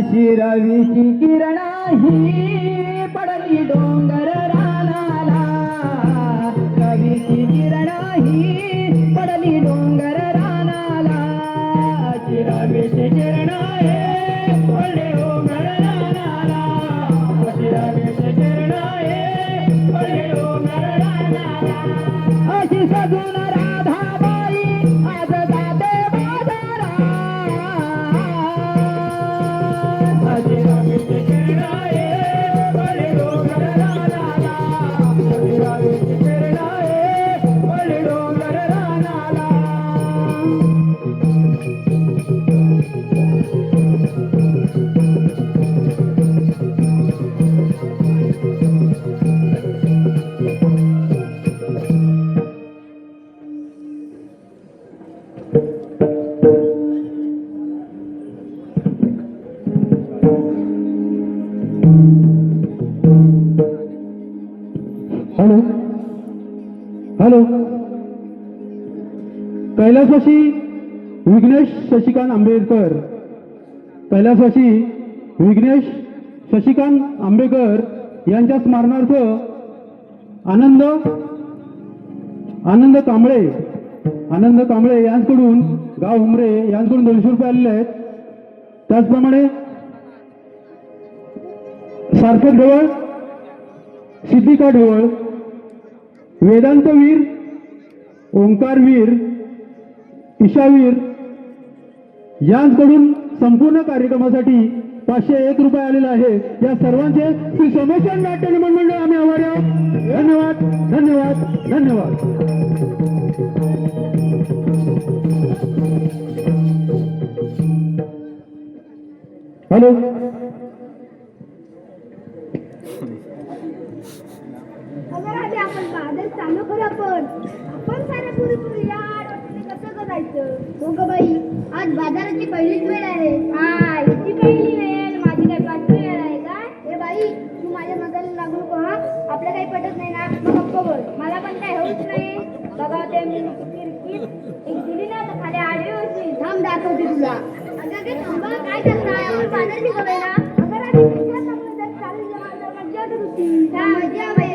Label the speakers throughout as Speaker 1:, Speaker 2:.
Speaker 1: शिरवीची किरणा ही पडली डोंगर. कैलासवासी विघ्नेश शशिकांत आंबेडकर. कैलासवासी विघ्नेश शशिकांत आंबेडकर यांच्या स्मरणार्थ आनंद आनंद कांबळे आनंद कांबळे यांकडून गाव हुमरे यांकडून दोनशे रुपये आलेले आहेत. त्याचप्रमाणे सारखेत ढवळ सिद्धिका ढवळ वेदांतवीर ओंकारवीर इशावीर यांकडून संपूर्ण कार्यक्रमासाठी पाचशे एक रुपये आलेला आहे. या सर्वांचे श्री सोमेश्वर नाट्य निमन मंडळ आम्ही आभार आहोत. धन्यवाद धन्यवाद धन्यवाद. हॅलो.
Speaker 2: મજા મજા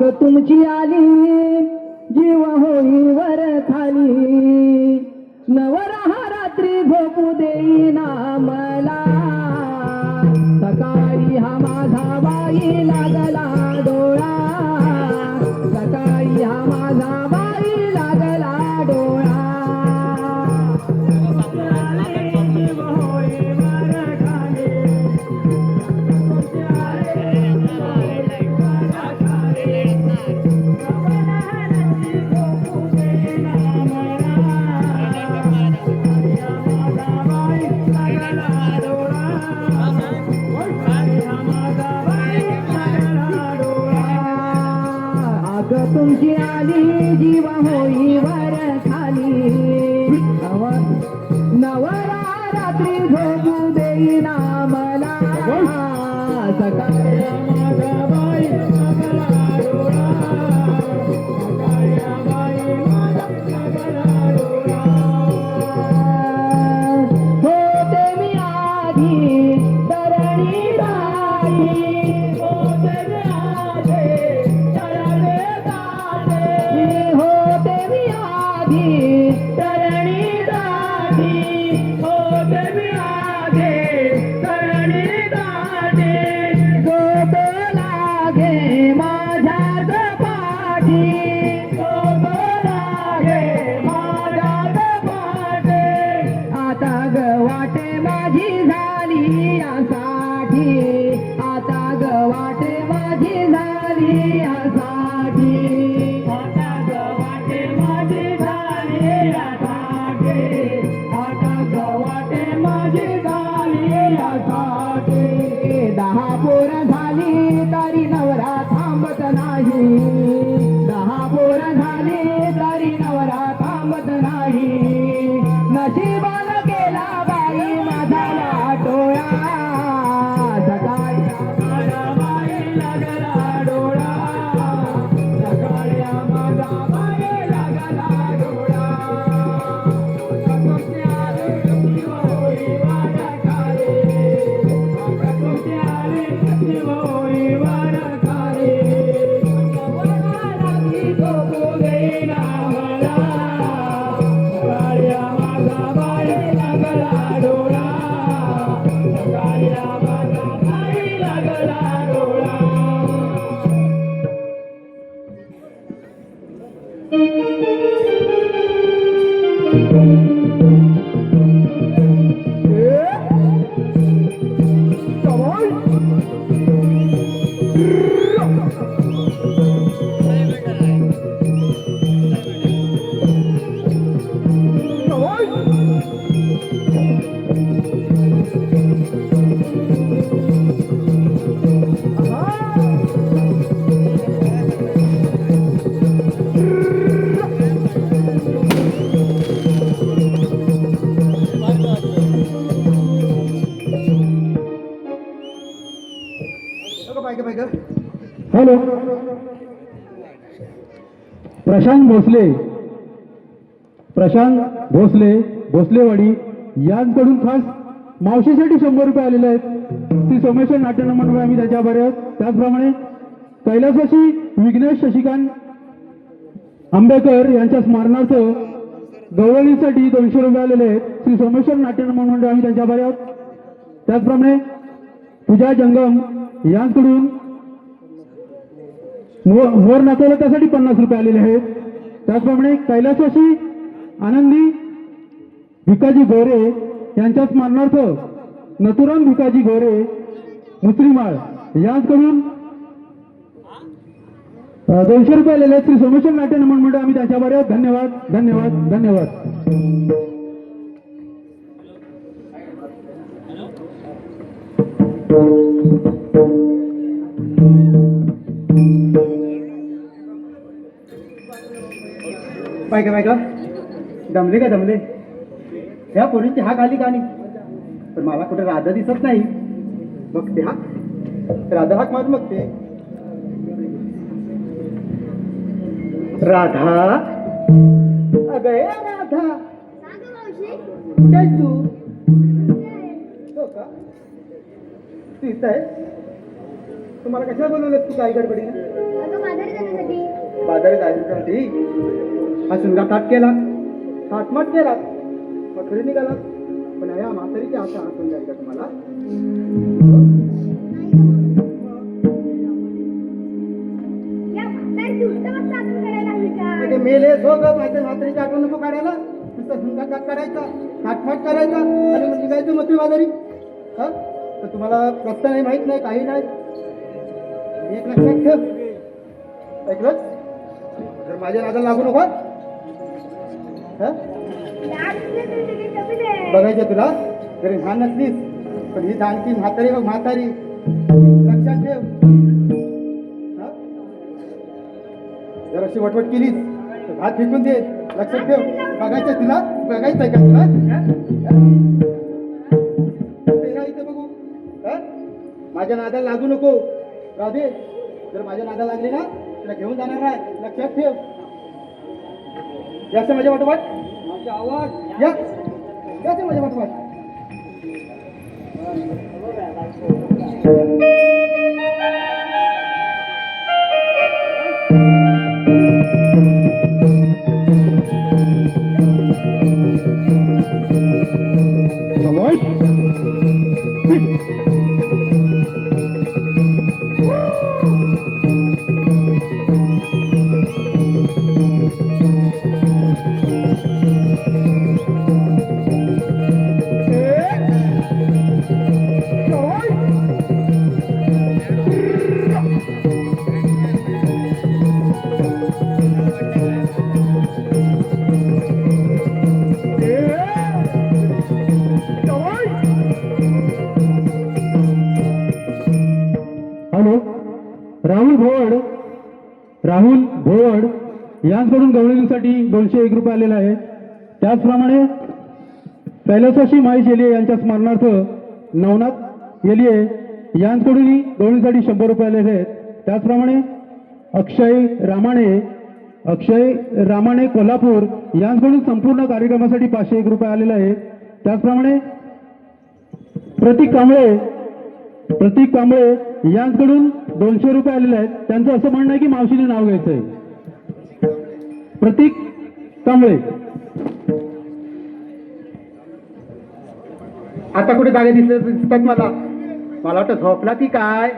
Speaker 2: हाक
Speaker 1: तुमची आली जीव होई वर खाली. नवरा रात्री झोपू देईना मला. सकाळी हा माझा बाई रात्री झोपू देईना मला सकाळी माझ्या पाठी thank you.
Speaker 3: Hello. Prashant Bhosale. Prashant Bhosale Bhosalewadi यांकडून खास मावशीसाठी शंभर रुपये आलेले आहेत. श्री सोमेश्वर नाट्य मंडळ आम्ही त्याच्या बरे आहोत. त्याचप्रमाणे कैलासवासी विघ्नेश शशिकांत आंबेकर यांच्या स्मरणार्थ गवळणीसाठी दोनशे रुपये आलेले आहेत. श्री सोमेश्वर नाट्य मंडळ आम्ही त्यांच्या बरे आहोत. त्याचप्रमाणे पूजा जंगम यांकडून मोर मोर नाचवलं त्यासाठी पन्नास रुपये आलेले आहेत. त्याचप्रमाणे कैलासवासी आनंदी भिकाजी गोरे यांच्या स्मरणार्थ नथुराम भिकाजी गोरे मुसरीमाळ यांकडून दोनशे रुपये आलेले आहेत. श्री सोमेश्वर नाट्य नमन मंडळ आम्ही त्यांच्या बरे धन्यवाद धन्यवाद धन्यवाद धन्यवाद.
Speaker 4: you. का पाय का दमले का दमले? ह्या पोरीची हाक आली का नाही? पण मला कुठे राधा दिसत नाही. बघते हा राधा हाक मारून बघते. राधा. अगं राधा. कुठे तू? हो का? तू इथं आहे तुम्हाला कशाला बोलवलं तू काय
Speaker 2: जाण्यासाठी
Speaker 4: बाजारात जायसाठी हा थाट केला थाटमाट केला घरी निघाला पण या म्हातारीची आशा आठवण जाईल का? तुम्हाला म्हणजे मेले हो ग माझ्या म्हातारीची आठवण नको काढायला. नुसता थाट काढायचा थाटफाट करायचा. आणि मग निघायचं मग बाजारी हा? तर तुम्हाला रस्ता नाही माहीत नाही काही नाही. एक लक्षात ठेव. ऐकलं जर माझ्या नादाला लागू नको बघायचं तुला? जरी लहान नसलीस. पण ही जाणती म्हातारी बघ म्हातारी. लक्षात ठेव. जर अशी वटवट केलीस तर भात फेकून दे. लक्षात ठेव. बघायचं तुला? बघायचं आहे का तुला? इथं बघू. माझ्या नादाला लागू नको. राधे जर माझ्या नादा लागली ना तुला घेऊन जाणार आहे. लक्षात ठेव. जास्त माझ्या वाटोवाट माझा आवाज. या. जास्त माझ्या वाटोवाट
Speaker 3: साठी दोनशे एक रुपये आलेला आहे त्याचप्रमाणे कैलासाशी महेश येलिये यांच्या स्मरणार्थ नवनाथ येलिये यांकडूनही दोन्हीसाठी शंभर रुपये आलेले आहेत. त्याचप्रमाणे अक्षय रामाणे अक्षय रामाणे कोल्हापूर यांकडून संपूर्ण कार्यक्रमासाठी पाचशे एक रुपये आलेला आहे त्याचप्रमाणे प्रतीक कांबळे प्रतीक कांबळे यांकडून दोनशे रुपये आलेले आहेत. त्यांचं असं म्हणणं आहे की मावशीने नाव घ्यायचं आहे प्रतीक कांबळे.
Speaker 4: आता कुठे जागे दिसत दिसतात मला. मला वाटतं झोपला की काय?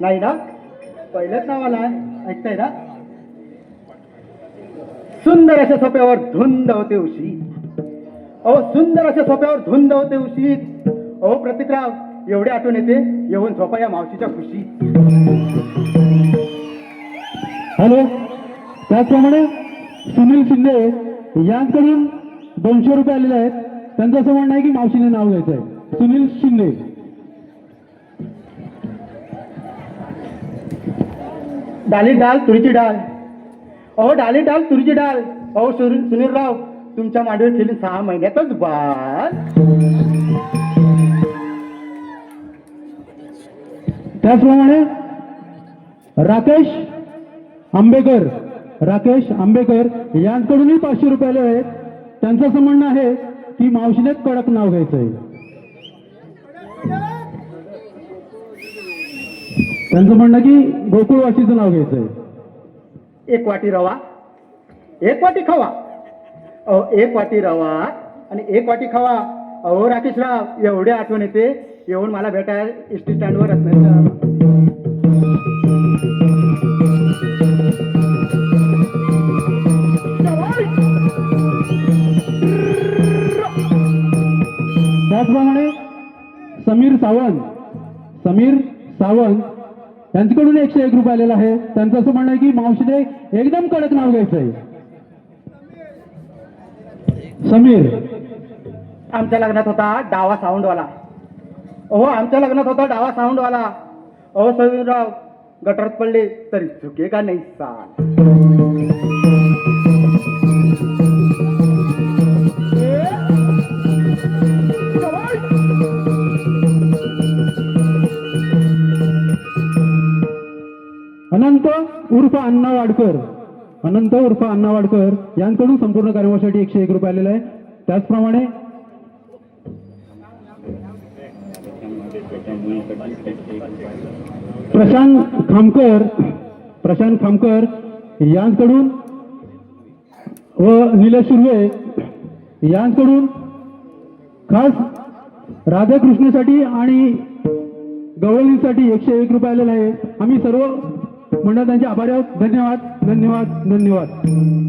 Speaker 4: नाही ना? पहिल्याच नावाला आहे. ऐकताय ना? सुंदर अशा सोप्यावर धुंद होते उशी अहो सुंदर अशा सोप्यावर धुंद होते उशी अहो प्रतिकराव एवढी आठवण येते येऊन झोपा या मावशीच्या खुशी
Speaker 3: हॅलो त्याचप्रमाणे सुनील शिंदे यांकडून दोनशे रुपये आलेले आहेत. त्यांचं असं म्हणणं आहे की मावशीने नाव घ्यायचं आहे सुनील शिंदे.
Speaker 4: डाली डाल तुरीची डाळ. अहो डाली डाल तुरीची डाळ. अहो सुनील सुनीलराव तुमच्या मांडीवर खेळून सहा महिन्यातच बाल
Speaker 3: त्याचप्रमाणे राकेश आंबेकर. राकेश आंबेकर यांकडूनही पाचशे रुपये आले आहेत. त्यांचं असं म्हणणं आहे की मावशीनेच कडक नाव घ्यायचं आहे त्यांचं म्हणणं की गोकुळवासीचं नाव घ्यायचं आहे
Speaker 4: एक वाटी रवा एक वाटी खवा. अहो एक वाटी रवा आणि एक वाटी खवा. अहो राकेशराव एवढी आठवण येते येऊन मला भेटाय एस टी स्टँडवर असणार
Speaker 3: समीर सावंत समीर सावंत यांच्याकडून एकशे एक रुपये आलेला आहे त्यांचं असं म्हणणं आहे की मावशीने एकदम कडक नाव घ्यायचं आहे समीर.
Speaker 4: आमच्या लग्नात होता डावा साऊंडवाला अहो आमच्या लग्नात होता डावा साऊंडवाला अहो समीरराव गटरात पडले तरी चुके का नाही साल?
Speaker 3: अनंत उर्फ अण्णा वाडकर. अनंत उर्फ अण्णा वाडकर यांकडून संपूर्ण कार्यक्रमासाठी एकशे एक रुपये आलेला आहे त्याचप्रमाणे प्रशांत खामकर प्रशांत खामकर यांकडून व निलेश सुर्वे यांकडून खास राधाकृष्णसाठी आणि गवळणीसाठी एकशे एक रुपये आलेला आहे आम्ही सर्व मंडळ त्यांचे आभारी आहोत. धन्यवाद धन्यवाद धन्यवाद.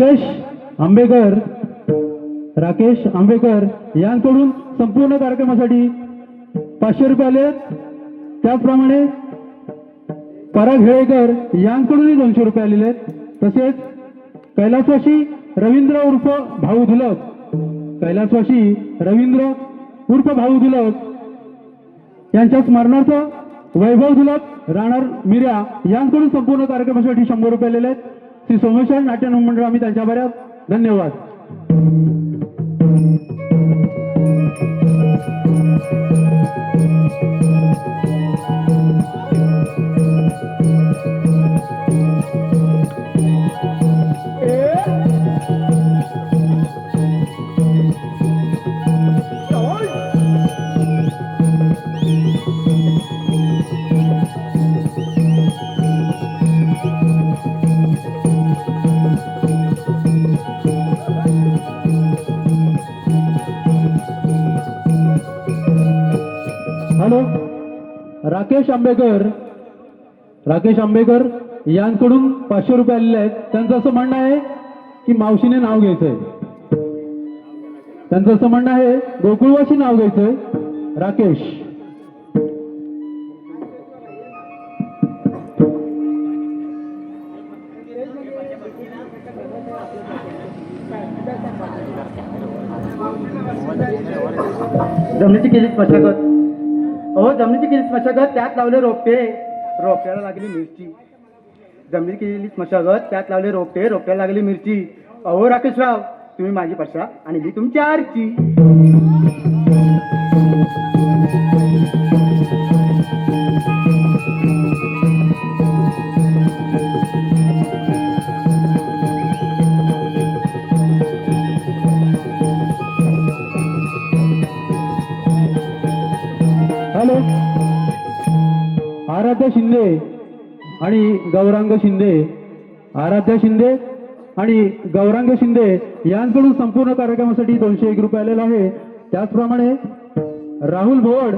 Speaker 3: राकेश आंबेकर. राकेश आंबेकर यांकडून संपूर्ण कार्यक्रमासाठी पाचशे रुपये आले त्याचप्रमाणे पराग हेळेकर यांकडूनही दोनशे रुपये आलेले आहेत. तसेच कैलासवाशी रवींद्र उर्फ भाऊ धुलक कैलासवाशी रवींद्र उर्फ भाऊ धुलक यांच्या स्मरणार्थ वैभव धुलक राणार मिर्या यांकडून संपूर्ण कार्यक्रमासाठी शंभर रुपये आलेले आहेत. श्री सोमेश्वर नाट्य मंडळ आम्ही त्यांच्या बऱ्याच धन्यवाद Thank you. राकेश आंबेकर. राकेश आंबेकर यांकडून पाचशे रुपये आलेले आहेत. त्यांचं असं म्हणणं आहे की मावशीने नाव घ्यायचंय. त्यांचं असं म्हणणं आहे गोकुळवाशी नाव घ्यायचंय. राकेश.
Speaker 4: जमिनीची केली मशागत अहो जमिनीची केली मशागत त्यात लावले रोपटे. रोप्याला लागली मिरची. जमिनी केलेली मशागत त्यात लावले रोपटे रोप्याला लागली मिरची. अहो राकेशराव तुम्ही माझी पशा आणि मी तुमची आरची
Speaker 3: शिंदे आणि गौरांग शिंदे आराध्या शिंदे आणि गौरांग शिंदे यांकडून संपूर्ण कार्यक्रमासाठी दोनशे एक रुपये आलेला आहे. त्याचप्रमाणे राहुल भोवड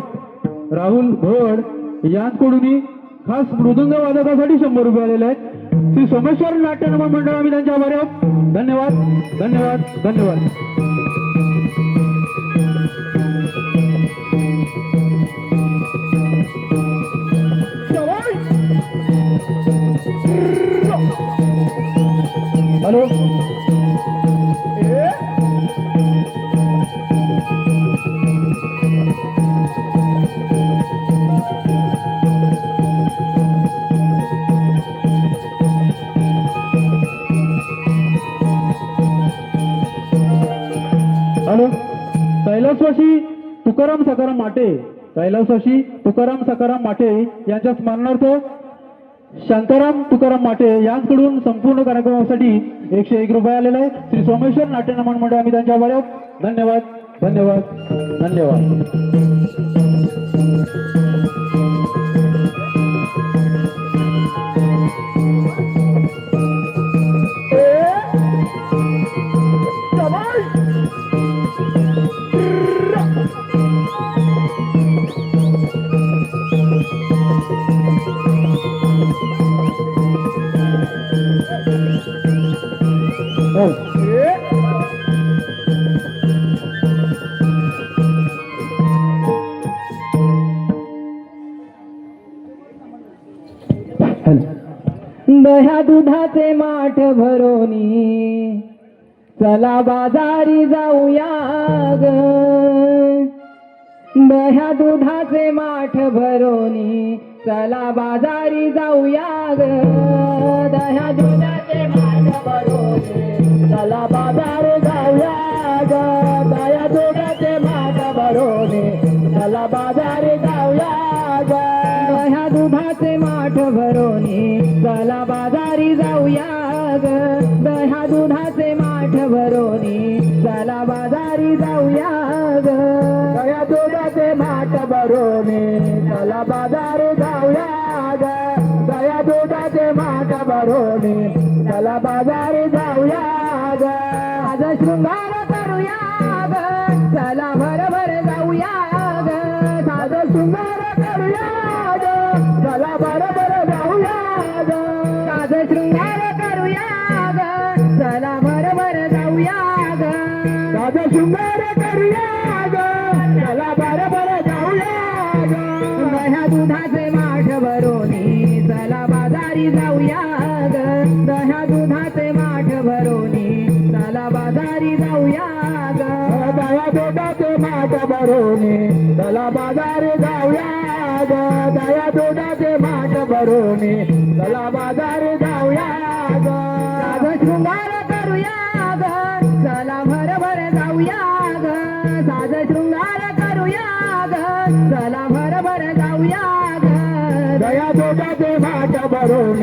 Speaker 3: राहुल भोवड यांकडूनही खास मृदुंग वादकासाठी शंभर रुपये आलेले आहेत. श्री सोमेश्वर नाट्य मंडळ आम्ही त्यांच्या आभारी आहोत धन्यवाद धन्यवाद धन्यवाद. हॅलो? हॅलो? कैलासवासी तुकाराम सकाराम माटे कैलासवाशी तुकाराम सकाराम माटे यांच्या स्मरणार्थ शांताराम तुकाराम माटे यांकडून संपूर्ण कार्यक्रमासाठी एकशे एक रुपये आलेले आहे श्री सोमेश्वर नाट्यनमन मंडळ आम्ही त्यांच्या आभार आहोत धन्यवाद. धन्यवाद. धन्यवाद.
Speaker 1: दुधाचे माठ भरोनी. चला बाजारी जाऊया ग. दह्या दुधाचे माठ भरोनी. चला बाजारी जाऊया ग. दह्या दुधाचे माठ भरोनी. चला माठ भरोनी चला जाऊया ग दह्या दुधाचे माठ भरोनी चला बाजार जाऊया ग आज शृंगार करूया ग चला भरभर जाऊया ग साध शृंगार करूया ग चला बरोबर जाऊया ग साध शृंगार करूया ग चला बरोबर जाऊया ग साध शृंगार दुधाचे माठ चला बाजार जाऊया ग. दया दुधाचे माठ भरोनी चला बाजार जाऊया ग. शृंगार करूया ग. चला भरभर जाऊया ग. साज शृंगार करूया ग. चला भरभर जाऊया ग. दया दुधाचे माठ भरून